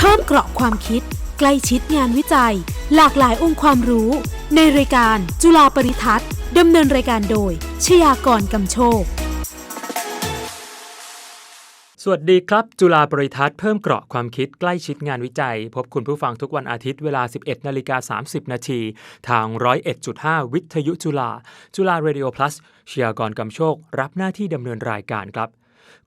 เพิ่มเกราะความคิด ใกล้ชิดงานวิจัย หลากหลายองค์ความรู้ ในรายการจุฬาปริทัศน์ดำเนินรายการโดย ชยากรกำโชค สวัสดีครับ จุฬาปริทัศน์เพิ่มเกราะความคิดใกล้ชิดงานวิจัย พบคุณผู้ฟังทุกวันอาทิตย์เวลา 11นาฬิกา30 นาทีทาง 101.5 วิทยุจุฬาจุฬาเรดิโอ plus เชียร์กรกำโชค รับหน้าที่ดำเนินรายการครับ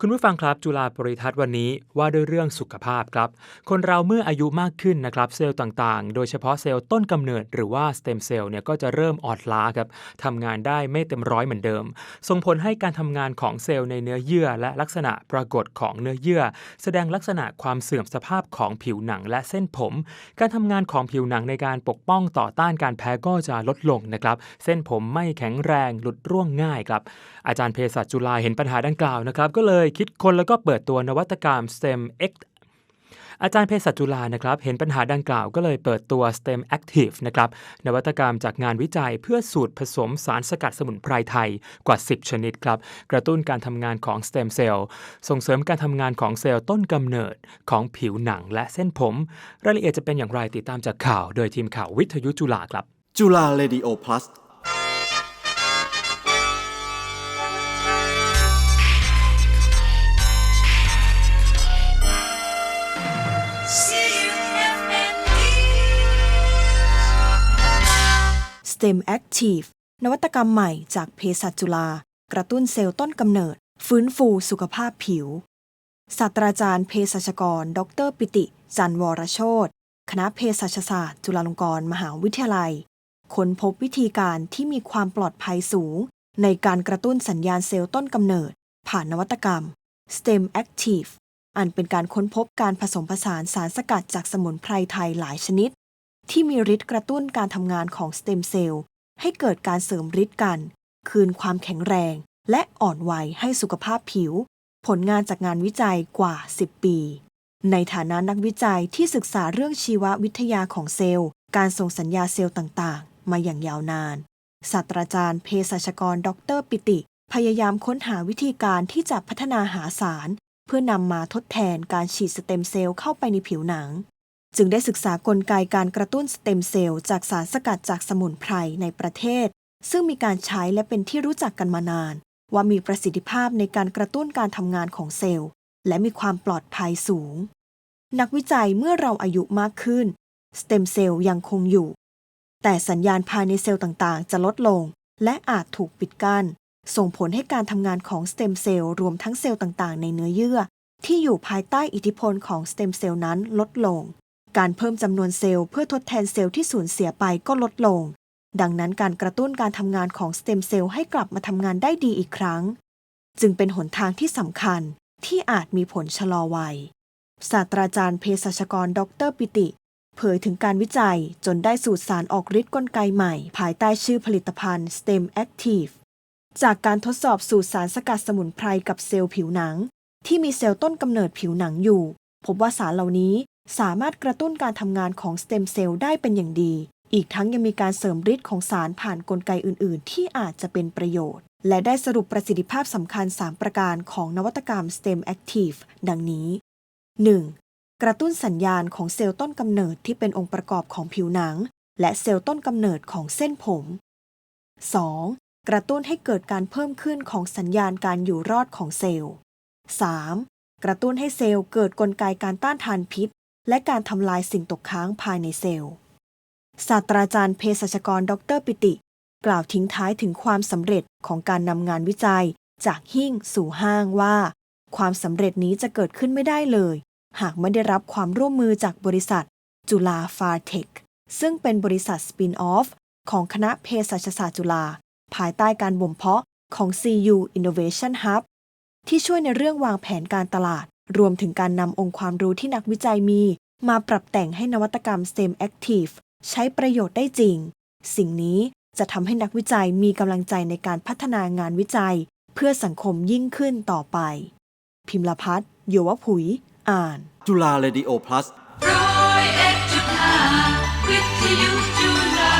คุณผู้ฟังครับ จุฬาปริทัศน์วันนี้ว่าด้วยเรื่องสุขภาพครับ คนเราเมื่ออายุมากขึ้นนะครับเซลล์ต่างๆ โดยเฉพาะเซลล์ต้นกำเนิดหรือว่าสเต็มเซลล์เนี่ยก็จะเริ่มอ่อนล้าครับทำงานได้ไม่เต็มร้อยเหมือนเดิม ส่งผลให้การทำงานของเซลล์ในเนื้อเยื่อ และลักษณะปรากฏของเนื้อเยื่อ แสดงลักษณะความเสื่อมสภาพของผิวหนังและเส้นผม การทำงานของผิวหนังในการปกป้องต่อต้านการแพ้ก็จะลดลงนะครับเส้นผมไม่แข็งแรงหลุดร่วงง่ายครับอาจารย์เภสัชจุฬาเห็นปัญหาดังกล่าวนะครับก็เลยคิดคนแล้วก็เปิดตัวนวัตกรรม STEM X อาจารย์เภสัชจุฬานะครับเห็นปัญหาดังกล่าวก็เลยเปิดตัว STEM Active นะครับนวัตกรรมจากงานวิจัยเพื่อสูตรผสมสารสกัดสมุนไพรไทยกว่า 10 ชนิดครับ กระตุ้นการทำงานของ STEM เซลล์ส่งเสริมการทำงานของเซลล์ต้นกำเนิดของผิวหนังและเส้นผม รายละเอียดจะเป็นอย่างไรติดตามจากข่าว โดยทีมข่าววิทยุจุฬาครับจุฬาเรดิโอ plus ส เต็มแอคทีฟนวัตกรรมใหม่จากเภสัชจุฬา กระตุ้นเซลล์ต้นกำเนิด ฟื้นฟูสุขภาพผิว ศาสตราจารย์เภสัชกร ดรปิติ จันทร์วรโชตคณะเภสัชศาสตร์ จุฬาลงกรณ์มหาวิทยาลัย ค้นพบวิธีการที่มีความปลอดภัยสูง ในการกระตุ้นสัญญาณเซลล์ต้นกำเนิด ผ่านนวัตกรรม STEM Active อันเป็นการค้นพบการผสมผสานสารสกัดจากสมุนไพรไทยหลายชนิด ที่มีฤทธิ์กระตุ้นการทำงานของสเต็มเซลล์ให้เกิดการเสริมฤทธิ์กัน คืนความแข็งแรง และอ่อนวัยให้สุขภาพผิว ผลงานจากงานวิจัยกว่า 10 ปี ในฐานะนักวิจัยที่ศึกษาเรื่องชีววิทยาของเซลล์ การส่งสัญญาเซลล์ต่างๆ มาอย่างยาวนาน ศาสตราจารย์เภสัชกร ดร ปิติ พยายามค้นหาวิธีการที่จะพัฒนาหาสาร เพื่อนำมาทดแทนการฉีดสเต็มเซลล์เข้าไปในผิวหนัง จึงได้ศึกษากลไกการกระตุ้นสเต็มเซลล์จากสารสกัดจากสมุนไพรในประเทศ ซึ่งมีการใช้และเป็นที่รู้จักกันมานาน ว่ามีประสิทธิภาพในการกระตุ้นการทำงานของเซลล์ และมีความปลอดภัยสูง นักวิจัยเมื่อเราอายุมากขึ้นสเต็มเซลล์ยังคงอยู่ แต่สัญญาณภายในเซลล์ต่างๆ จะลดลง และอาจถูกปิดกั้นส่งผลให้การทำงานของสเต็มเซลล์รวมทั้งเซลล์ต่างๆ ในเนื้อเยื่อ ที่อยู่ภายใต้อิทธิพลของสเต็มเซลล์นั้นลดลง การเพิ่มจำนวนเซลล์เพื่อทดแทนเซลล์ที่สูญเสียไปก็ลดลง ดังนั้นการกระตุ้นการทำงานของสเต็มเซลล์ให้กลับมาทำงานได้ดีอีกครั้ง จึงเป็นหนทางที่สำคัญที่อาจมีผลชะลอวัย ศาสตราจารย์เภสัชกร ดรปิติ เผยถึงการวิจัยจนได้สูตรสารออกฤทธิ์กลไกใหม่ ภายใต้ชื่อผลิตภัณฑ์ STEM Active จากการทดสอบสูตรสารสกัดสมุนไพรกับเซลล์ผิวหนัง ที่มีเซลล์ต้นกำเนิดผิวหนังอยู่ พบว่าสารเหล่านี้ สามารถกระตุ้นการทำงานของสเต็มเซลล์ได้เป็นอย่างดี อีกทั้งยังมีการเสริมฤทธิ์ของสารผ่านกลไกอื่น ๆ ที่อาจจะเป็นประโยชน์ และได้สรุปประสิทธิภาพสำคัญ 3 ประการของนวัตกรรม STEM Active ดังนี้ 1. กระตุ้นสัญญาณของเซลล์ต้นกำเนิดที่เป็นองค์ประกอบของผิวหนัง และเซลล์ต้นกำเนิดของเส้นผม 2. กระตุ้นให้เกิดการเพิ่มขึ้นของสัญญาณการอยู่รอดของเซลล์ 3. กระตุ้นให้เซลล์เกิดกลไกการต้านทานพิษ และการทำลายสิ่งตกค้างภายในเซลล์ ศาสตราจารย์เภสัชกรดรปิติ กล่าวทิ้งท้ายถึงความสำเร็จของการนำงานวิจัย จากหิ้งสู่ห้างว่า ความสำเร็จนี้จะเกิดขึ้นไม่ได้เลย หากไม่ได้รับความร่วมมือจากบริษัท จุฬาฟาร์เทคซึ่งเป็นบริษัทสปินออฟของคณะเภสัชศาสตร์จุฬาภายใต้การบ่มเพาะของ CU Innovation Hub ที่ช่วยในเรื่องวางแผนการตลาดรวมถึงการนำองค์ความรู้ที่นักวิจัยมี มาปรับแต่งให้นวัตกรรม STEM Active ใช้ประโยชน์ได้จริง สิ่งนี้จะทำให้นักวิจัยมีกำลังใจในการพัฒนางานวิจัย เพื่อสังคมยิ่งขึ้นต่อไป พิมพ์ละพัฒน์โยวผุย อ่าน จุฬาเรดิโอ plus ร้อยเอ็ดจุดห้าวิทยุจุฬา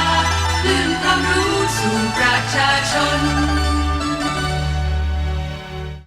คลื่นความรู้สู่ประชาชน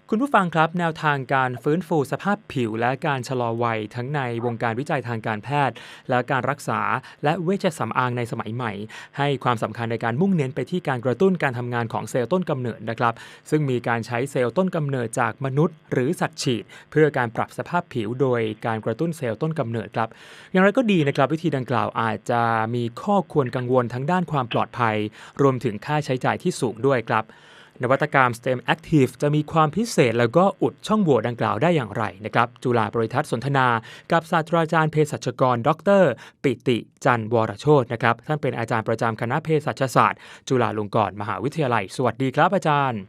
คุณผู้ฟังครับ แนวทางการฟื้นฟูสภาพผิว และการชะลอวัยทั้งในวงการวิจัยทางการแพทย์ และการรักษาและเวชสำอางในสมัยใหม่ ให้ความสำคัญในการมุ่งเน้นไปที่การกระตุ้นการทำงานของเซลล์ต้นกำเนิดนะครับ ซึ่งมีการใช้เซลล์ต้นกำเนิดจากมนุษย์ หรือสัตว์ฉีด เพื่อการปรับสภาพผิวโดยการกระตุ้นเซลล์ต้นกำเนิดครับ อย่างไรก็ดีนะครับวิธีดังกล่าวอาจจะมีข้อควรกังวลทั้งด้านความปลอดภัย รวมถึงค่าใช้จ่ายที่สูงด้วยครับ นวัตกรรม STEM Active จะมีความพิเศษแล้วก็อุดช่องโหว่ดังกล่าวได้อย่างไรนะครับจุฬาบริทัศน์สนทนา กับศาสตราจารย์เภสัชกร ดร ปิติจันทร์วรโชตนะครับท่านเป็นอาจารย์ประจำคณะเภสัชศาสตร์ จุฬาลงกรณ์มหาวิทยาลัย สวัสดีครับอาจารย์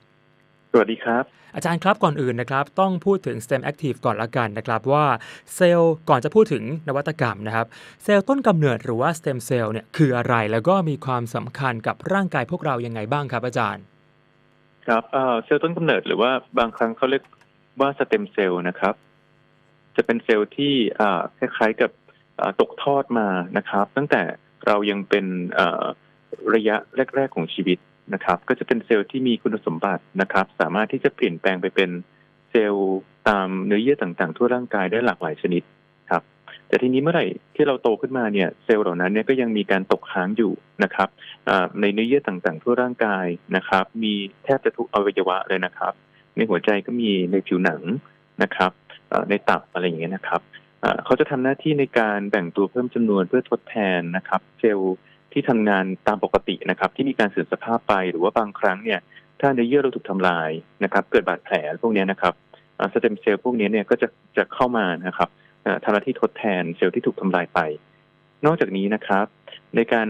สวัสดีครับ อาจารย์ครับก่อนอื่นนะครับ ต้องพูดถึง STEM Active ก่อนละกันนะครับว่าเซลล์ก่อนจะพูดถึงนวัตกรรมนะครับ เซลล์ต้นกำเนิดหรือว่า STEM Cell เนี่ยคืออะไรแล้วก็มีความสำคัญกับร่างกายพวกเรายังไงบ้างครับอาจารย์ ครับเซลล์ต้นกำเนิดหรือว่าบางครั้งเขาเรียกว่าสเต็มเซลล์นะครับ จะเป็นเซลล์ที่คล้ายๆกับตกทอดมานะครับ ตั้งแต่เรายังเป็นระยะแรก ๆ ของชีวิตนะครับ ก็จะเป็นเซลล์ที่มีคุณสมบัตินะครับ สามารถที่จะเปลี่ยนแปลงไปเป็นเซลล์ตามเนื้อเยื่อต่างๆ ทั่วร่างกายได้หลากหลายชนิด แต่ทีนี้เมื่อไหร่ที่เราโตขึ้นมาเนี่ยเซลล์เหล่านั้นเนี่ยก็ยังมีการตกค้างอยู่นะครับในเนื้อเยื่อต่างๆทั่วร่างกายนะครับ มีแทบจะทุกอวัยวะเลยนะครับ ในหัวใจก็มีในผิวหนังนะครับในตับอะไรอย่างเงี้ยนะครับเขาจะทำหน้าที่ในการแบ่งตัวเพิ่มจำนวนเพื่อทดแทนนะครับ เซลล์ที่ทำงานตามปกตินะครับ ที่มีการเสื่อมสภาพไปหรือว่าบางครั้งเนี่ยถ้าเนื้อเยื่อเราถูกทำลายนะครับ เกิดบาดแผลพวกเนี้ยนะครับสเต็มเซลล์พวกนี้เนี่ยก็จะจะเข้ามานะครับ ทำหน้าที่ทดแทนเซลล์ที่ถูกทำลายไป นอกจากนี้นะครับ ในการ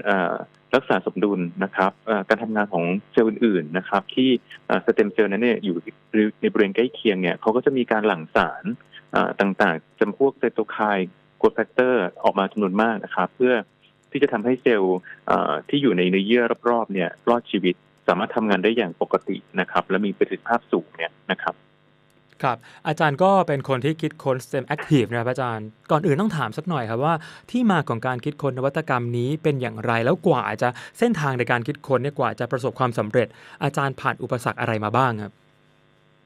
รักษาสมดุลนะครับการทำงานของเซลล์อื่นๆนะครับ ที่สเต็มเซลล์นั้นเนี่ยอยู่ในบริเวณใกล้เคียงเนี่ยเขาก็จะมีการหลั่งสารต่างๆจำพวกไซโตไคน์กรดแฟกเตอร์ออกมาจำนวนมากนะครับ เพื่อที่จะทำให้เซลล์ที่อยู่ในเนื้อเยื่อรอบๆเนี่ยรอดชีวิตสามารถทำงานได้อย่างปกตินะครับ และมีประสิทธิภาพสูงเนี่ยนะครับ ครับอาจารย์ก็เป็นคนที่คิดค้น STEM Active นะครับอาจารย์ ก่อนอื่นต้องถามสักหน่อยครับว่าที่มาของการคิดค้นนวัตกรรมนี้เป็นอย่างไรแล้วกว่าจะเส้นทางในการคิดค้นเนี่ยกว่าจะประสบความสำเร็จ อาจารย์ผ่านอุปสรรคอะไรมาบ้างครับ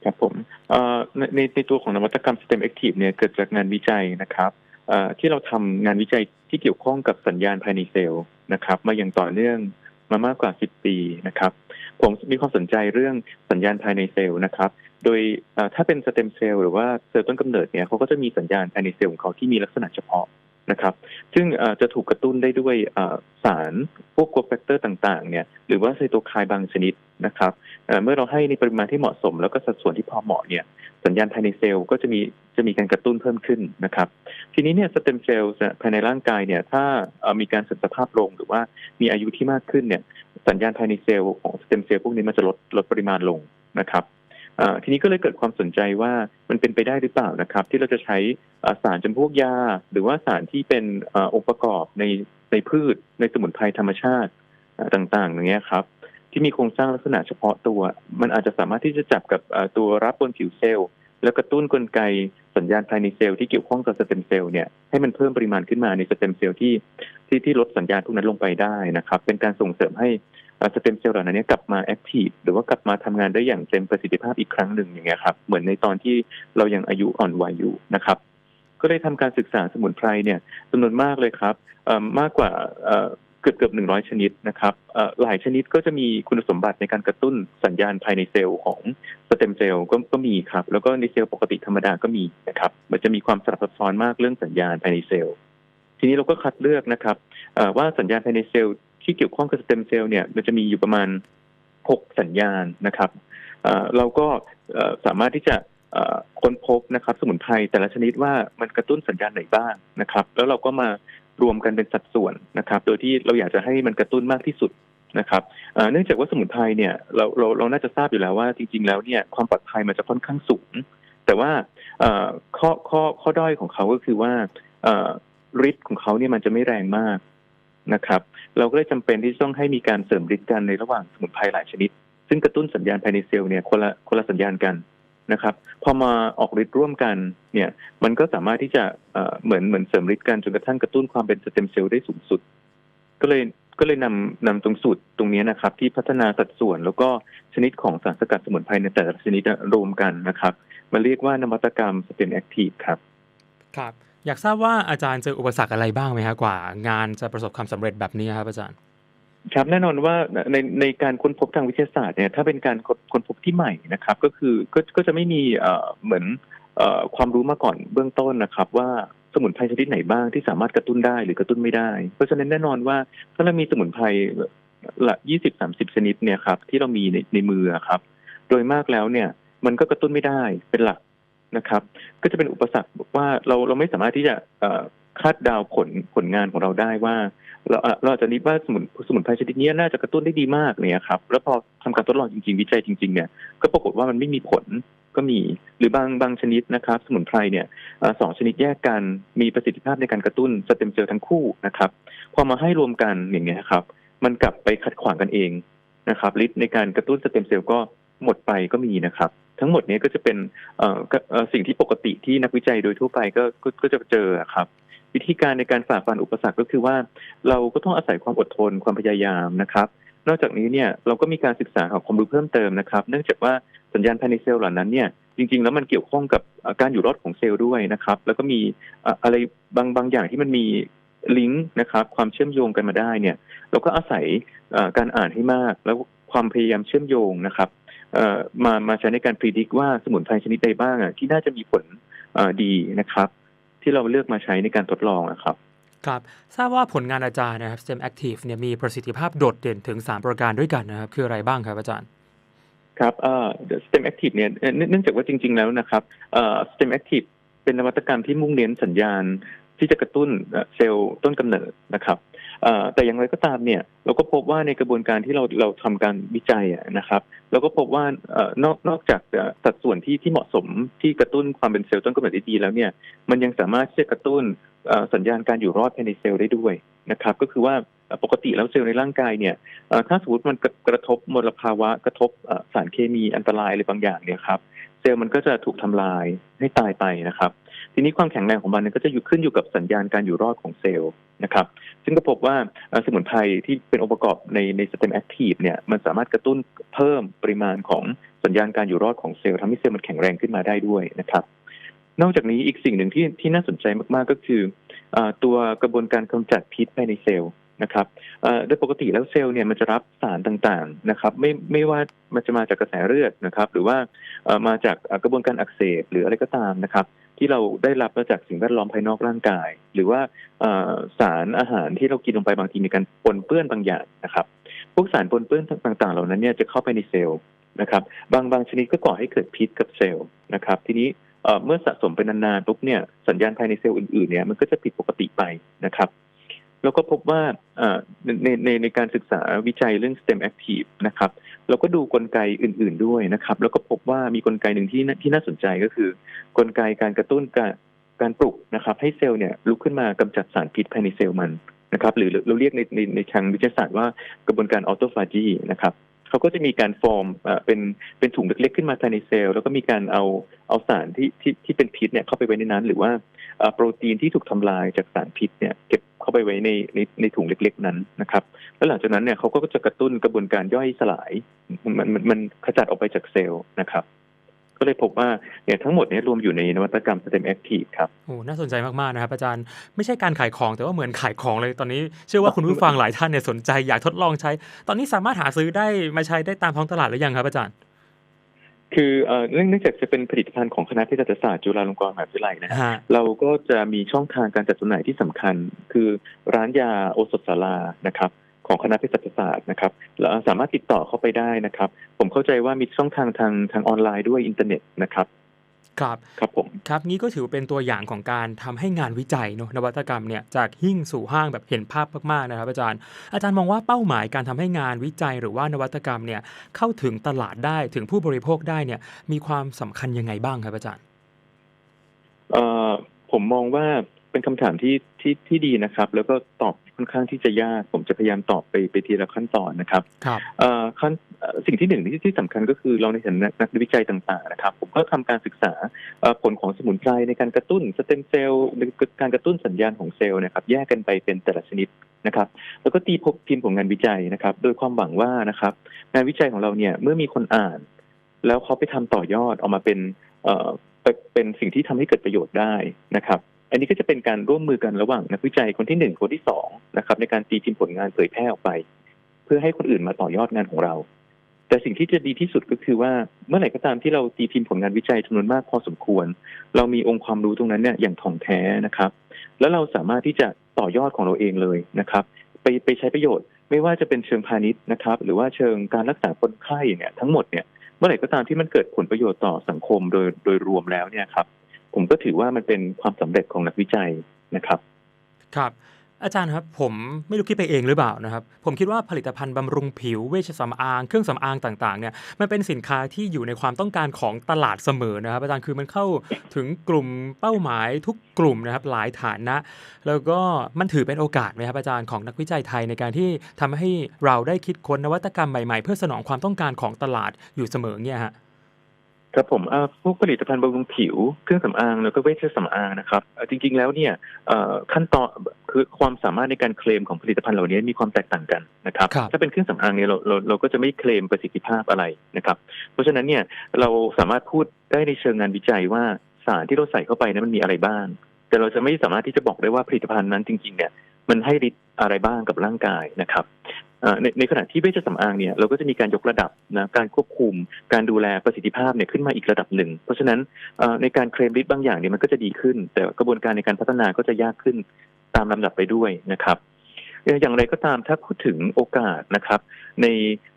ครับผมในในในตัวของนวัตกรรม STEM Active เนี่ยเกิดจากงานวิจัยนะครับที่เราทำงานวิจัยที่เกี่ยวข้องกับสัญญาณภายในเซลล์นะครับ มาอย่างต่อเนื่องมามากกว่า 10 ปีนะครับ ผมมีความสนใจเรื่องสัญญาณภายในเซลล์นะครับ โดยถ้าเป็นสเต็มเซลล์หรือว่าเซลล์ต้นกำเนิดเนี่ยเขาก็จะมีสัญญาณภายในเซลล์ของเขาที่มีลักษณะเฉพาะนะครับ ซึ่งจะถูกกระตุ้นได้ด้วยสารพวกกรทแฟกเตอร์ต่างๆเนี่ยหรือว่าไซโตไคน์บางชนิดนะครับเมื่อเราให้ในปริมาณที่เหมาะสม แล้วก็สัดส่วนที่พอเหมาะเนี่ยสัญญาณภายในเซลล์ก็จะมีจะมีการกระตุ้นเพิ่มขึ้นนะครับ ทีนี้เนี่ยสเต็มเซลล์ภายในร่างกายเนี่ยถ้ามีการเสื่อมสภาพลงหรือว่ามีอายุที่มากขึ้นเนี่ยสัญญาณภายในเซลล์ของสเต็มเซลล์พวกนี้มันจะลดลดปริมาณลงนะครับ ทีนี้ก็เลยเกิดความสนใจว่ามันเป็นไปได้หรือเปล่านะครับ ที่เราจะใช้สารจำพวกยา หรือว่าสารที่เป็นองค์ประกอบในในพืชในสมุนไพรธรรมชาติต่างๆอย่างเงี้ยครับ ที่มีโครงสร้างลักษณะเฉพาะตัว มันอาจจะสามารถที่จะจับกับตัวรับบนผิวเซลล์ แล้วกระตุ้นกลไกสัญญาณภายในเซลล์ที่เกี่ยวข้องกับสเต็มเซลล์เนี่ยให้มันเพิ่มปริมาณขึ้นมาในสเต็มเซลล์ที่ที่ที่ลดสัญญาณพวกนั้นลงไปได้นะครับ เป็นการส่งเสริมให้ เอ่อสเต็มเซลล์เหล่านั้นกลับมาแอคทีฟหรือว่ากลับมาทำงานได้อย่างเต็มประสิทธิภาพอีกครั้งหนึ่งอย่างเงี้ยครับเหมือนในตอนที่เรายังอายุอ่อนวัยอยู่นะครับ ก็ได้ทำการศึกษาสมุนไพรเนี่ยจำนวนมากเลยครับมากกว่าเกือบเกือบหนึ่งร้อยชนิดนะครับหลายชนิดก็จะมีคุณสมบัติในการกระตุ้นสัญญาณภายในเซลล์ของสเต็มเซลล์ก็ก็มีครับ แล้วก็ในเซลล์ปกติธรรมดาก็มีนะครับมันจะมีความสลับซับซ้อนมากเรื่องสัญญาณภายในเซลล์ทีนี้เราก็คัดเลือกนะครับว่าสัญญาณภายในเซลล์ ที่เกี่ยวข้องกับสเต็มเซลล์เนี่ยมันจะมีอยู่ประมาณหกสัญญาณนะครับเราก็สามารถที่จะค้นพบนะครับ สมุนไพรแต่ละชนิดว่ามันกระตุ้นสัญญาณไหนบ้างนะครับ แล้วเราก็มารวมกันเป็นสัดส่วนนะครับ โดยที่เราอยากจะให้มันกระตุ้นมากที่สุดนะครับเนื่องจากว่าสมุนไพรเนี่ยเราเราเราน่าจะทราบอยู่แล้วว่าจริง ๆ แล้วเนี่ยความปลอดภัยมันจะค่อนข้างสูง แต่ว่าข้อข้อข้อด้อยของเขาก็คือว่าฤทธิ์ของเขาเนี่ยมันจะไม่แรงมาก นะครับเราก็เลยจำเป็นที่ต้องให้มีการเสริมฤทธิ์กันในระหว่างสมุนไพรหลายชนิด ซึ่งกระตุ้นสัญญาณภายในเซลล์เนี่ยคนละคนละสัญญาณกันนะครับพอมาออกฤทธิ์ร่วมกันเนี่ยมันก็สามารถที่จะเอ่อเหมือนเหมือนเสริมฤทธิ์กันจนกระทั่งกระตุ้นความเป็นสเต็มเซลล์ได้สูงสุด ก็เลยก็เลยนำนำตรงสูตรตรงนี้นะครับ ที่พัฒนาสัดส่วนแล้วก็ชนิดของสารสกัดสมุนไพรในแต่ละชนิดรวมกันนะครับ มาเรียกว่านวัตกรรมสเต็มแอคทีฟครับ ครับ อยากทราบว่าอาจารย์เจออุปสรรคอะไรบ้างไหมฮะกว่า งานจะประสบความสำเร็จแบบนี้ครับอาจารย์ ครับแน่นอนว่าในในการค้นพบทางวิทยาศาสตร์เนี่ยถ้าเป็นการค้นค้นพบที่ใหม่นะครับ ก็คือก็ก็จะไม่มีเหมือนอความรู้มาก่อนเบื้องต้นนะครับ ว่าสมุนไพรชนิดไหนบ้างที่สามารถกระตุ้นได้หรือกระตุ้นไม่ได้ เพราะฉะนั้นแน่นอนว่าถ้าเรามีสมุนไพรละยี่สิบสามสิบชนิดเนี่ยครับที่เรามีในในมือครับ โดยมากแล้วเนี่ยมันก็กระตุ้นไม่ได้เป็นหลัก นะครับ ก็จะเป็นอุปสรรคว่าเราเราไม่สามารถที่จะคาดดาวผลผลงานของเราได้ว่า เราเราอาจจะนิดว่าสมุนสมุนไพรชนิดนี้น่าจะกระตุ้นได้ดีมากเนี่ยครับ แล้วพอทำการทดลองจริงๆ วิจัยจริง ๆ เนี่ย ก็ปรากฏว่ามันไม่มีผลก็มีหรือบางบางชนิดนะครับ สมุนไพรเนี่ยอสองชนิดแยกกันมีประสิทธิภาพในการกระตุ้นสเต็มเซลล์ทั้งคู่นะครับ พอมาให้รวมกันอย่างเงี้ยครับ มันกลับไปขัดขวางกันเองนะครับฤทธิ์ในการกระตุ้นสเต็มเซลล์ก็หมดไปก็มีนะครับ ทั้งหมดนี้ก็จะเป็นสิ่งที่ปกติที่นักวิจัยโดยทั่วไปก็ก็ก็จะเจอครับ วิธีการในการฝ่าฟันอุปสรรคก็คือว่า เราก็ต้องอาศัยความอดทนความพยายามนะครับ นอกจากนี้เนี่ยเราก็มีการศึกษาหาความรู้เพิ่มเติมนะครับ เนื่องจากว่าสัญญาณภายในเซลล์เหล่านั้นเนี่ยจริง ๆ แล้วมันเกี่ยวข้องกับการอยู่รอดของเซลล์ด้วยนะครับ แล้วก็มีอะไรบางบางอย่างที่มันมีลิงก์นะครับ ความเชื่อมโยงกันมาได้เนี่ย เราก็อาศัยการอ่านให้มากแล้วความพยายามเชื่อมโยงนะครับ มามาใช้ในการพิจิตรว่าสมุนไพรชนิดใดบ้างอะที่น่าจะมีผลเอ่อดีนะครับ ที่เราเลือกมาใช้ในการทดลองนะครับครับทราบว่าผลงานอาจารย์นะครับ STEM Active เนี่ยมีประสิทธิภาพโดดเด่นถึง 3 ประการด้วยกันนะครับ คืออะไรบ้างครับอาจารย์ ครับเอ่อ STEM Active เนี่ยเอ่อเนื่องเนื่องจากว่าจริง ๆ แล้วนะครับเอ่อ STEM Active เป็นนวัตกรรมที่มุ่งเน้นสัญญาณที่จะกระตุ้นเอ่อเซลล์ต้นกำเนิดนะครับเอ่อ แต่อย่างไรก็ตามเนี่ยเราก็พบว่าในกระบวนการที่เราเราทำการวิจัยนะครับเราก็พบว่าอนอกนอกจากสัดส่วนที่ที่เหมาะสมที่กระตุ้นความเป็นเซลล์ต้นกำเนิดด้ดีแล้วเนี่ยมันยังสามารถที่จะกระตุ้นสัญญาณการอยู่รอดภายในเซลล์ได้ด้วยนะครับก็คือว่าปกติแล้วเซลล์ในร่างกายเนี่ยถ้าสมมติมันกระกระทบมลภาวะกระทบสารเคมีอันตรายอะไรบางอย่างเนี่ยครับเซลล์มันก็จะถูกทำลายให้ตายไปนะครับ ทีนี้ความแข็งแรงของมันก็จะอยู่ขึ้นอยู่กับสัญญาณการอยู่รอดของเซลล์นะครับ ซึ่งก็พบว่าสมุนไพรที่เป็นองค์ประกอบในในสเต็มแอคทีฟเนี่ยมันสามารถกระตุ้นเพิ่มปริมาณของสัญญาณการอยู่รอดของเซลล์ทำให้เซลล์มันแข็งแรงขึ้นมาได้ด้วยนะครับ นอกจากนี้อีกสิ่งหนึ่งที่ที่น่าสนใจมากๆก็คืออตัวกระบวนการกำจัดพิษภายในเซลล์นะครับโดยปกติแล้วเซลล์เนี่ยมันจะรับสารต่างๆนะครับ ไม่ไม่ว่ามันจะมาจากกระแสเลือดนะครับ หรือว่ามาจากกระบวนการอักเสบหรืออะไรก็ตามนะครับ ที่เราได้รับมาจากสิ่งแวดล้อมภายนอกร่างกาย หรือว่าสารอาหารที่เรากินลงไปบางทีมีการปนเปื้อนบางอย่างนะครับ พวกสารปนเปื้อนต่างๆ เหล่านั้นเนี่ยจะเข้าไปในเซลล์นะครับบางบางชนิดก็ก่อให้เกิดพิษกับเซลล์นะครับ ทีนี้เมื่อสะสมไปนานๆปุ๊บเนี่ยสัญญาณภายในเซลล์อื่นๆเนี่ยมันก็จะผิดปกติไปนะครับแล้วก็พบว่าในในในการศึกษาวิจัยเรื่อง STEM Active นะครับ เราก็ดูกลไกอื่น ๆด้วยนะครับ แล้วก็พบว่ามีกลไกหนึ่งที่น่าที่น่าสนใจก็คือ กลไกการกระตุ้นการการปลุกนะครับ ให้เซลล์เนี่ยลุกขึ้นมากำจัดสารพิษภายในเซลล์มันนะครับ หรือเราเรียกในในในทางวิทยาศาสตร์ว่ากระบวนการออโตฟาจีนะครับ เขาก็จะมีการฟอร์มเป็นเป็นถุงเล็กๆขึ้นมาภายในเซลล์แล้วก็มีการเอาเอาสารที่ที่ที่เป็นพิษเนี่ยเข้าไปไว้ในนั้น หรือว่าโปรตีนที่ถูกทำลายจากสารพิษเนี่ยเก็บเข้าไปไว้ในในในถุงเล็ก ๆ นั้นนะครับ แล้วหลังจากนั้นเนี่ยเขาก็จะกระตุ้นกระบวนการย่อยสลายมันมันมันขจัดออกไปจากเซลล์นะครับ ก็เลยพบว่าเนี่ยทั้งหมดเนี้รวมอยู่ในนวัตกรรม STEM Active ครับโอ้น่าสนใจมากๆนะครับอาจารย์ไม่ใช่การขายของแต่ว่าเหมือนขายของเลยตอนนี้ เชื่อว่าคุณผู้ฟังหลายท่านเนี่ยสนใจอยากทดลองใช้ ตอนนี้สามารถหาซื้อได้มาใช้ได้ตามท้องตลาดหรือยังครับอาจารย์คือเอ่อเนื่องเนื่องจากจะเป็นผลิตภัณฑ์ของคณะเภสัชศาสตร์จุฬาลงกรณ์มหาวิทยาลัยนะฮะฮะเราก็จะมีช่องทางการจัดจำหน่ายที่สำคัญ คือร้านยาโอสถสารานะครับ ของคณะเภสัชศาสตร์นะครับแล้วสามารถติดต่อเข้าไปได้นะครับ ผมเข้าใจว่ามีช่องทางทางทางออนไลน์ด้วยอินเทอร์เน็ตนะครับครับครับผมครับงี้ก็ถือเป็นตัวอย่างของการทำให้งานวิจัยเนอะนวัตกรรมเนี่ยจากหิ้งสู่ห้างแบบเห็นภาพมากๆนะครับอาจารย์ อาจารย์มองว่าเป้าหมายการทำให้งานวิจัยหรือว่านวัตกรรมเนี่ยเข้าถึงตลาดได้ถึงผู้บริโภคได้เนี่ยมีความสำคัญยังไงบ้างครับอาจารย์เอ่อผมมองว่าเป็นคำถามที่ที่ที่ดีนะครับ แล้วก็ตอบ ค่อนข้างที่จะยาก ผมจะพยายามตอบไปไปทีละขั้นตอนนะครับครับเอ่อขั้นเอ่อสิ่งที่หนึ่งที่ที่สำคัญก็คือเราในฐานะนักวิจัยต่างๆนะครับ ผมก็ทำการศึกษาเอ่อผลของสมุนไพรในการกระตุ้นสเต็มเซลล์ในการกระตุ้นสัญญาณของเซลล์นะครับ แยกกันไปเป็นแต่ละชนิดนะครับ แล้วก็ตีพบพิมพ์ผลงานวิจัยนะครับ โดยความหวังว่านะครับ งานวิจัยของเราเนี่ยเมื่อมีคนอ่าน แล้วเขาไปทำต่อยอดออกมาเป็นเอ่อเป็นเป็นสิ่งที่ทำให้เกิดประโยชน์ได้นะครับ อันนี้ก็จะเป็นการร่วมมือกันระหว่างนักวิจัยคนที่หนึ่งคนที่สองนะครับ ในการตีพิมพ์ผลงานเผยแพร่ออกไป เพื่อให้คนอื่นมาต่อยอดงานของเรา แต่สิ่งที่จะดีที่สุดก็คือว่าเมื่อไหร่ก็ตามที่เราตีพิมพ์ผลงานวิจัยจำนวนมากพอสมควร เรามีองค์ความรู้ตรงนั้นเนี่ยอย่างถ่องแท้นะครับ แล้วเราสามารถที่จะต่อยอดของเราเองเลยนะครับ ไปไปใช้ประโยชน์ ไม่ว่าจะเป็นเชิงพาณิชย์นะครับ หรือว่าเชิงการรักษาคนไข้เนี่ยทั้งหมดเนี่ยเมื่อไหร่ก็ตามที่มันเกิดผลประโยชน์ต่อสังคมโดยโดยรวมแล้วเนี่ยครับ ผมก็ถือว่ามันเป็นความสำเร็จของนักวิจัยนะครับ ครับอาจารย์ครับผมไม่รู้คิดไปเองหรือเปล่านะครับ ผมคิดว่าผลิตภัณฑ์บำรุงผิวเวชสำอางเครื่องสำอางต่างๆเนี่ยมันเป็นสินค้าที่อยู่ในความต้องการของตลาดเสมอนะครับอาจารย์คือมันเข้าถึงกลุ่มเป้าหมายทุกกลุ่มนะครับหลายฐานะแล้วก็มันถือเป็นโอกาสไหมครับอาจารย์ของนักวิจัยไทยในการที่ทำให้เราได้คิดค้นนวัตกรรมใหม่ๆ เพื่อสนองความต้องการของตลาดอยู่เสมอเนี่ยฮะ ครับผมเอ่อพวกผลิตภัณฑ์บำรุงผิว เครื่องสำอางแล้วก็เวชสำอางนะครับเอ่อจริง ๆ แล้วเนี่ยเอ่อขั้นตอนคือความสามารถในการเคลมของผลิตภัณฑ์เหล่านี้มีความแตกต่างกันนะครับครับถ้าเป็นเครื่องสำอางเนี่ยเราเราเราก็จะไม่เคลมประสิทธิภาพอะไรนะครับ เพราะฉะนั้นเนี่ยเราสามารถพูดได้ในเชิงงานวิจัยว่าสารที่เราใส่เข้าไปนั้นมันมีอะไรบ้าง แต่เราจะไม่สามารถที่จะบอกได้ว่าผลิตภัณฑ์นั้นจริง ๆ เนี่ยมันให้ฤทธิ์อะไรบ้างกับร่างกายนะครับเอ่อ ในในขณะที่เวชสำอางเนี่ยเราก็จะมีการยกระดับนะการควบคุมการดูแลประสิทธิภาพเนี่ยขึ้นมาอีกระดับหนึ่ง เพราะฉะนั้นในการเคลมฤทธิ์บางอย่างเนี่ยมันก็จะดีขึ้น แต่กระบวนการในการพัฒนาก็จะยากขึ้นตามลำดับไปด้วยนะครับ อ่ออย่างไรก็ตามถ้าพูดถึงโอกาสนะครับใน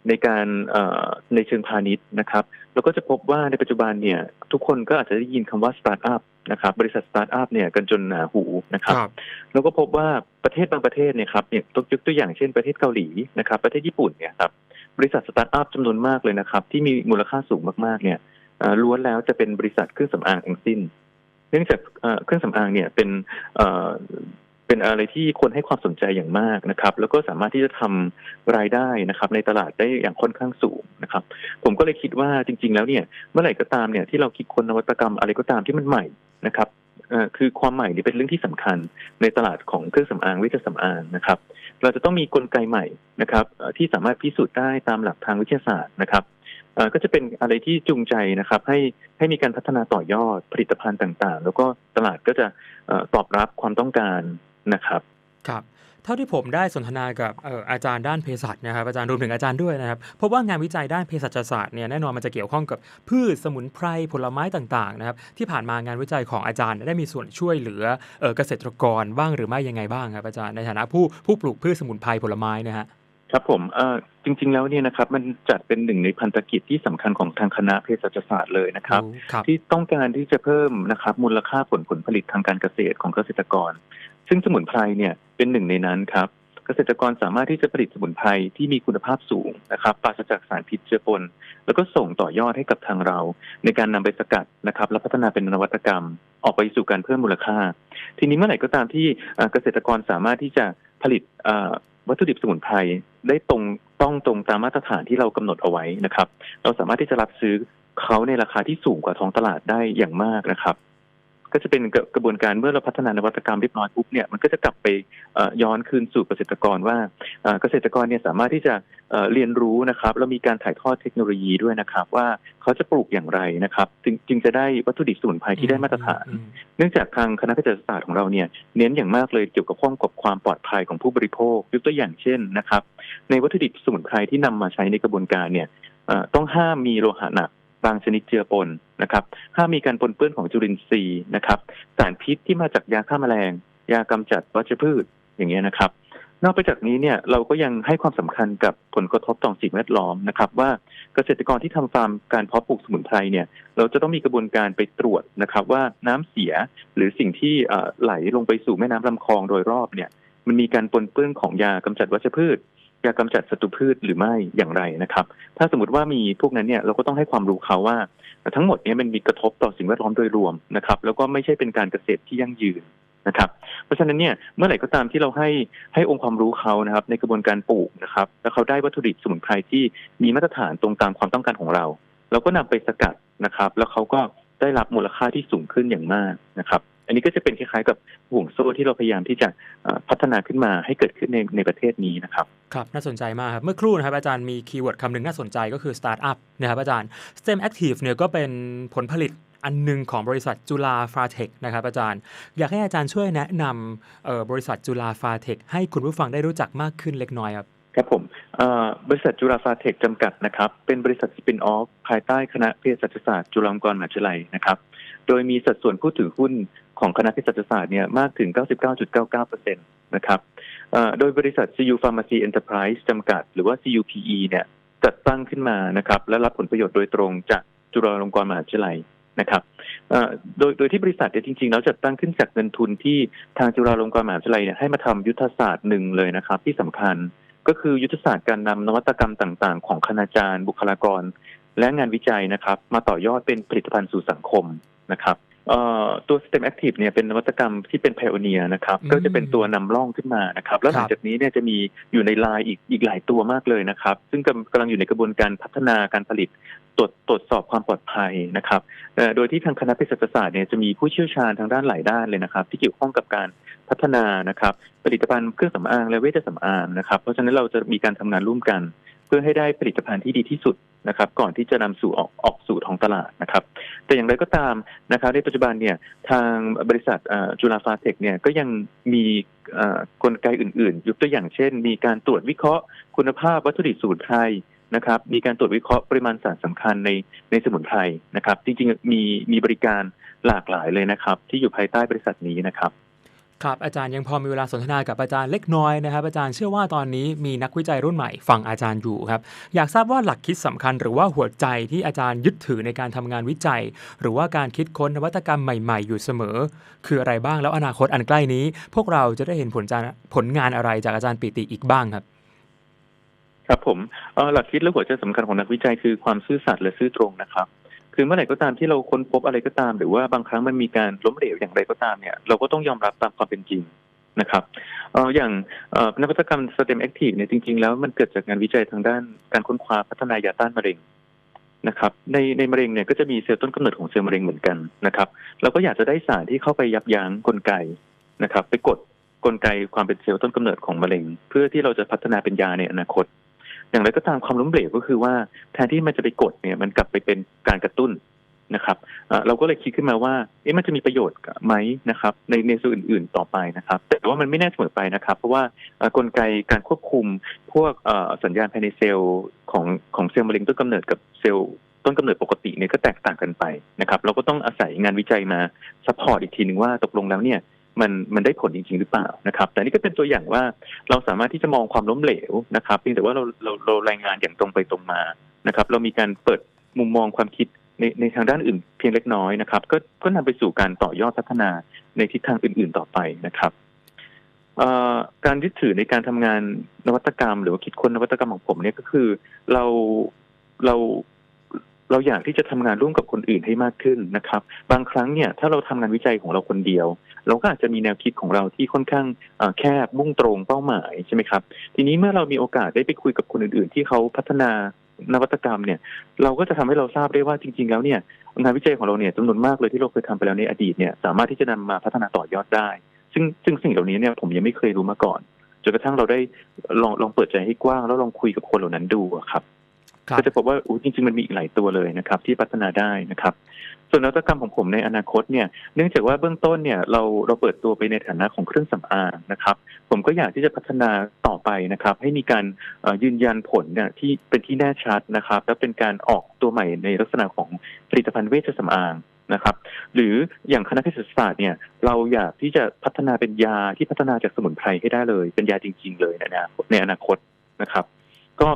ในการเอ่อในเชิงพาณิชย์นะครับเราก็จะพบว่าในปัจจุบันเนี่ยทุกคนก็อาจจะได้ยินคำว่าสตาร์ทอัพนะครับบริษัทสตาร์ทอัพเนี่ยกันจนหนาหูนะครับแล้วก็พบว่าประเทศบางประเทศเนี่ยครับอย่างยกตัวอย่างเช่นประเทศเกาหลีนะครับประเทศญี่ปุ่นเนี่ยครับบริษัทสตาร์ทอัพจำนวนมากเลยนะครับที่มีมูลค่าสูงมากๆเนี่ยเอ่อล้วนแล้วจะเป็นบริษัทเครื่องสำอางทั้งสิ้น เนื่องจากเอ่อเครื่องสำอางเนี่ยเป็น เป็นอะไรที่คนให้ความสนใจอย่างมากนะครับ แล้วก็สามารถที่จะทำรายได้นะครับ ในตลาดได้อย่างค่อนข้างสูงนะครับ ผมก็เลยคิดว่าจริง ๆ แล้วเนี่ยเมื่อไหร่ก็ตามเนี่ยที่เราคิดคนนวัตกรรมอะไรก็ตามที่มันใหม่นะครับคือความใหม่นี่เป็นเรื่องที่สำคัญในตลาดของเครื่องสำอางเวชสำอางนะครับ เราจะต้องมีกลไกใหม่นะครับที่สามารถพิสูจน์ได้ตามหลักทางวิทยาศาสตร์นะครับก็จะเป็นอะไรที่จูงใจนะครับ ให้ให้มีการพัฒนาต่อยอดผลิตภัณฑ์ต่างๆ แล้วก็ตลาดก็จะตอบรับความต้องการ นะครับครับเท่าที่ผมได้สนทนากับเอ่ออาจารย์ด้านเภสัชนะครับอาจารย์รวมถึงอาจารย์ด้วยนะครับพบว่างานวิจัยด้านเภสัชศาสตร์เนี่ยแน่นอนมันจะเกี่ยวข้องกับพืชสมุนไพรผลไม้ต่างๆนะครับที่ผ่านมางานวิจัยของอาจารย์ได้มีส่วนช่วยเหลือเอ่อเกษตรกรบ้างหรือไม่ยังไงบ้างครับอาจารย์ในฐานะผู้ผู้ปลูกพืชสมุนไพรผลไม้นะฮะครับผมเอ่อจริง ๆ แล้วเนี่ยนะครับมันจัดเป็นหนึ่งในพันธกิจที่สำคัญของทางคณะเภสัชศาสตร์เลยนะครับโอ้ครับที่ต้องการที่จะเพิ่มนะครับมูลค่าผลผลผลิตทางการเกษตรของเกษตรกร ซึ่งสมุนไพรเนี่ยเป็นหนึ่งในนั้นครับ เกษตรกรสามารถที่จะผลิตสมุนไพรที่มีคุณภาพสูงนะครับปราศจากสารพิษเชื้อปน แล้วก็ส่งต่อยอดให้กับทางเรา ในการนำไปสกัดนะครับ และพัฒนาเป็นนวัตกรรม ออกไปสู่การเพิ่มมูลค่า ทีนี้เมื่อไหร่ก็ตามที่เกษตรกรสามารถที่จะผลิตวัตถุดิบสมุนไพรได้ตรงต้องตรงตามมาตรฐานที่เรากำหนดเอาไว้นะครับ เราสามารถที่จะรับซื้อเขาในราคาที่สูงกว่าท้องตลาดได้อย่างมากนะครับ ก็จะเป็นกระกระบวนการเมื่อเราพัฒนานวัตกรรมเรียบร้อยปุ๊บเนี่ยมันก็จะกลับไปเอ่อย้อนคืนสู่เกษตรกรว่าเอ่อเกษตรกรเนี่ยสามารถที่จะเอ่อเรียนรู้นะครับแล้วมีการถ่ายทอดเทคโนโลยีด้วยนะครับว่าเขาจะปลูกอย่างไรนะครับ จึงจึงจะได้วัตถุดิบสมุนไพรที่ได้มาตรฐานอืมเนื่องจากทางคณะเกษตรศาสตร์ของเราเนี่ยเน้นอย่างมากเลยเกี่ยวกับข้องกับความปลอดภัยของผู้บริโภคยกตัวอย่างเช่นนะครับ ในวัตถุดิบสมุนไพรที่นำมาใช้ในกระบวนการเนี่ยเอ่อต้องห้ามมีโลหะหนัก บางชนิดเจือปนนะครับห้ามมีการปนเปื้อนของจุลินทรีย์นะครับ สารพิษที่มาจากยาฆ่าแมลง ยากำจัดวัชพืชอย่างเงี้ยนะครับ นอกไปจากนี้เนี่ยเราก็ยังให้ความสำคัญกับผลกระทบต่อสิ่งแวดล้อมนะครับ ว่าเกษตรกรที่ทำฟาร์มการเพาะปลูกสมุนไพรเนี่ย เราจะต้องมีกระบวนการไปตรวจนะครับ ว่าน้ำเสียหรือสิ่งที่ไหลลงไปสู่แม่น้ำลำคลองโดยรอบเนี่ยมันมีการปนเปื้อนของยากำจัดวัชพืช ยากำจัดศัตรูพืชหรือไม่อย่างไรนะครับ ถ้าสมมติว่ามีพวกนั้นเนี่ยเราก็ต้องให้ความรู้เขาว่า ทั้งหมดเนี้มันมีกระทบต่อสิ่งแวดล้อมโดยรวมนะครับ แล้วก็ไม่ใช่เป็นการเกษตรที่ยั่งยืนนะครับ เพราะฉะนั้นเนี่ยเมื่อไหร่ก็ตามที่เราให้ให้องค์ความรู้เขานะครับ ในกระบวนการปลูกนะครับ แล้วเขาได้วัตถุดิบสมุนไพรที่มีมาตรฐานตรงตามความต้องการของเรา เราก็นำไปสกัดนะครับ แล้วเขาก็ได้รับมูลค่าที่สูงขึ้นอย่างมากนะครับ อันนี้ก็จะเป็นคล้ายๆกับห่วงโซ่ที่เราพยายามที่จะเอ่อพัฒนาขึ้นมาให้เกิดขึ้นในในประเทศนี้นะครับครับน่าสนใจมากครับ เมื่อครู่นะครับอาจารย์มีคีย์เวิร์ดคำหนึ่งน่าสนใจก็คือ Startup นะครับอาจารย์ STEM Active เนี่ยก็เป็นผลผลิตอันหนึ่งของบริษัทจุฬาฟาเทคนะครับอาจารย์ อยากให้อาจารย์ช่วยแนะนำเอ่อบริษัทจุฬาฟาเทคให้คุณผู้ฟังได้รู้จักมากขึ้นเล็กน้อยครับครับผมเอ่อบริษัทจุฬาฟาเทคจำกัดนะครับ เป็นบริษัทสปินออฟภายใต้คณะเภสัชศาสตร์จุฬาลงกรณ์มหาวิทยาลัยนะครับ โดยมีสัดส่วนผู้ถือหุ้นของคณะเภสัชศาสตร์เนี่ยมากถึง 99.99%นะครับโดยบริษัท CU Pharmacy Enterprise จำกัด หรือว่า CUPE เนี่ยจัดตั้งขึ้นมานะครับ และรับผลประโยชน์โดยตรงจากจุฬาลงกรณ์มหาวิทยาลัยนะครับโดยโดยที่บริษัทเนี่ยจริงๆแล้วจัดตั้งขึ้นจากเงินทุนที่ทางจุฬาลงกรณ์มหาวิทยาลัยเนี่ยให้มาทำยุทธศาสตร์หนึ่งเลยนะครับ ที่สำคัญก็คือยุทธศาสตร์การนำนวัตกรรมต่าง ๆ ของคณาจารย์ บุคลากร และงานวิจัยนะครับ มาต่อยอดเป็นผลิตภัณฑ์สู่สังคม นะครับเอ่อตัว STEM Active เนี่ยเป็นนวัตกรรมที่เป็น pioneer นะครับอืมก็จะเป็นตัวนำร่องขึ้นมานะครับ แล้วหลัคงรับจากนี้เนี่ยจะมีอยู่ในไลน์อีกอีกหลายตัวมากเลยนะครับ ซึ่งกำกำลังอยู่ในกระบวนการพัฒนาการผลิตตรวจตรวจสอบความปลอดภัยนะครับเอ่อโดยที่ทางคณะเภสัชศาสตร์เนี่ยจะมีผู้เชี่ยวชาญทางด้านหลายด้านเลยนะครับ ที่เกี่ยวข้องกับการพัฒนานะครับ ผลิตภัณฑ์เครื่องสำอางและเวชสำอางนะครับ เพราะฉะนั้นเราจะมีการทำงานร่วมกันเพื่อให้ได้ผลิตภัณฑ์ที่ดีที่สุดนะครับ ก่อนที่จะนำสู่ออกออกสู่ท้องตลาดนะครับ แต่อย่างไรก็ตามนะครับ ในปัจจุบันเนี่ยทางบริษัทจุฬาฟาเทคเนี่ยก็ยังมีกลไกอื่นๆ ยกตัวอย่างเช่น มีการตรวจวิเคราะห์คุณภาพวัตถุดิบสมุนไพรนะครับ มีการตรวจวิเคราะห์ปริมาณสารสำคัญในในสมุนไพรนะครับ จริงๆมีมีบริการหลากหลายเลยนะครับ ที่อยู่ภายใต้บริษัทนี้นะครับ ครับอาจารย์ยังพอมีเวลาสนทนากับอาจารย์เล็กน้อยนะครับอาจารย์เชื่อว่าตอนนี้มีนักวิจัยรุ่นใหม่ฟังอาจารย์อยู่ครับอยากทราบว่าหลักคิดสำคัญ หรือว่าหัวใจที่อาจารย์ยึดถือในการทำงานวิจัย หรือว่าการคิดค้นนวัตกรรมใหม่ ๆ อยู่เสมอ คืออะไรบ้างแล้วอนาคตอันใกล้นี้ พวกเราจะได้เห็นผลจาผลงานอะไรจากอาจารย์ปิติอีกบ้างครับครับผมหลักคิดและหัวใจสำคัญของนักวิจัยคือความซื่อสัตย์และซื่อตรงนะครับ คือเมื่อไหร่ก็ตามที่เราค้นพบอะไรก็ตาม หรือว่าบางครั้งมันมีการล้มเหลวอย่างไรก็ตามเนี่ยเราก็ต้องยอมรับตามความเป็นจริงนะครับเอออย่างเอ่อนวัตกรรม STEM Active เนี่ยจริง ๆ แล้วมันเกิดจากงานวิจัยทางด้านการค้นคว้าพัฒนายาต้านมะเร็งนะครับ ในในมะเร็งเนี่ยก็จะมีเซลล์ต้นกำเนิดของเซลล์มะเร็งเหมือนกันนะครับเราก็อยากจะได้สารที่เข้าไปยับยั้งกลไกนะครับ ไปกดกลไกความเป็นเซลล์ต้นกำเนิดของมะเร็ง เพื่อที่เราจะพัฒนาเป็นยาในอนาคต อย่างไรก็ตามความล้มเหลวก็คือว่าแทนที่มันจะไปกดเนี่ยมันกลับไปเป็นการกระตุ้นนะครับเราก็เลยคิดขึ้นมาว่าเอ๊ะมันจะมีประโยชน์ไหมนะครับ ในในส่วนอื่น ๆต่อไปนะครับ แต่ว่ามันไม่แน่เสมอไปนะครับ เพราะว่ากลไกการควบคุมพวกสัญญาณภายในเซลล์ของของเซลล์มะเร็งต้นกำเนิดกับเซลล์ต้นกำเนิดปกติเนี่ยก็แตกต่างกันไปนะครับ เราก็ต้องอาศัยงานวิจัยมาซัพพอร์ตอีกทีหนึ่งว่าตกลงแล้วเนี่ย มันมันได้ผลจริงๆหรือเปล่านะครับ แต่นี่ก็เป็นตัวอย่างว่าเราสามารถที่จะมองความล้มเหลวนะครับเพียงแต่ว่าเราเราเรารายงานอย่างตรงไปตรงมานะครับ เรามีการเปิดมุมมองความคิดในในทางด้านอื่นเพียงเล็กน้อยนะครับ ก็ก็นำไปสู่การต่อยอดพัฒนาในทิศทางอื่น ๆต่อไปนะครับการยึดถือในการทำงานนวัตกรรม หรือว่าคิดค้นนวัตกรรมของผมเนี่ยก็คือเราเรา เราอยากที่จะทำงานร่วมกับคนอื่นให้มากขึ้นนะครับ บางครั้งเนี่ยถ้าเราทำงานวิจัยของเราคนเดียว เราก็อาจจะมีแนวคิดของเราที่ค่อนข้างแคบมุ่งตรงเป้าหมายใช่ไหมครับ ทีนี้เมื่อเรามีโอกาสได้ไปคุยกับคนอื่น ๆ ที่เขาพัฒนานวัตกรรมเนี่ยเราก็จะทำให้เราทราบได้ว่าจริง ๆ แล้วเนี่ยงานวิจัยของเราเนี่ยจำนวนมากเลยที่เราเคยทำไปแล้วในอดีตเนี่ยสามารถที่จะนำมาพัฒนาต่อยอดได้ ซึ่งซึ่งสิ่งเหล่านี้เนี่ยผมยังไม่เคยรู้มาก่อนจนกระทั่งเราได้ลองลองเปิดใจให้กว้างแล้วลองคุยกับคนเหล่านั้นดูครับ ก็จะพบว่าอจริง ๆ มันมีอีกหลายตัวเลยนะครับ ที่พัฒนาได้นะครับ ส่วนนวัตกรรมของผมในอนาคตเนี่ย เนื่องจากว่าเบื้องต้นเนี่ยเราเราเปิดตัวไปในฐานะของเครื่องสำอางนะครับ ผมก็อยากที่จะพัฒนาต่อไปนะครับ ให้มีการยืนยันผลเนี่ยที่เป็นที่แน่ชัดนะครับ และเป็นการออกตัวใหม่ในลักษณะของผลิตภัณฑ์เวชสำอางนะครับหรืออย่างคณะเภสัชศาสตร์เนี่ยเราอยากที่จะพัฒนาเป็นยาที่พัฒนาจากสมุนไพรให้ได้เลย เป็นยาจริง ๆ เลยในอนาคตในอนาคตนะครับ ก็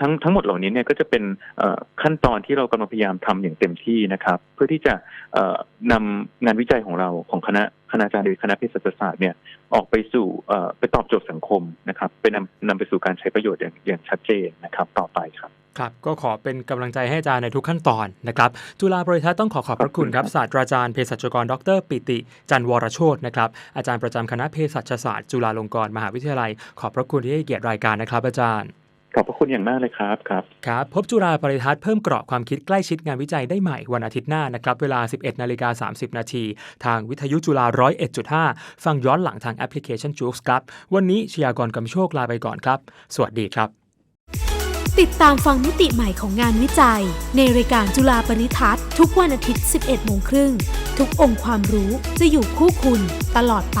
ทั้งทั้งหมดเหล่านี้เนี่ยก็จะเป็นเอ่อขั้นตอนที่เรากำลังพยายามทำอย่างเต็มที่นะครับ เพื่อที่จะเอ่อนำงานวิจัยของเราของคณะคณาจารย์หรือคณะเภสัชศาสตร์เนี่ยออกไปสู่เอ่อไปตอบโจทย์สังคมนะครับไปนำนำไปสู่การใช้ประโยชน์อย่างอย่างชัดเจนนะครับ ต่อไปครับครับก็ขอเป็นกำลังใจให้อาจารย์ในทุกขั้นตอนนะครับ จุฬาบริทัศน์ต้องขอขอบพระคุณครับศาสตราจารย์เภสัชกร ดร ปิติ จันทร์วรโชตนะครับอาจารย์ประจำคณะเภสัชศาสตร์ จุฬาลงกรณ์มหาวิทยาลัย ขอบพระคุณที่ให้เกียรติรายการนะครับอาจารย์ ขอบพระคุณอย่างมากเลยครับครับ ครับ พบจุฬาบริทัศน์เพิ่มเกราะความคิดใกล้ชิดงานวิจัยได้ใหม่วันอาทิตย์หน้านะครับ เวลา 11 นาฬิกา 30 นาทีทางวิทยุจุฬา 101.5 ฟังย้อนหลังทางแอปพลิเคชันจูสครับ วันนี้ชยากรกำโชคลาไปก่อนครับ สวัสดีครับ ติดตามฟังมิติใหม่ของงานวิจัย ในรายการจุฬาปริทัศน์ทุกวันอาทิตย์ 11 โมงครึ่งทุกองค์ความรู้จะอยู่คู่คุณตลอดไป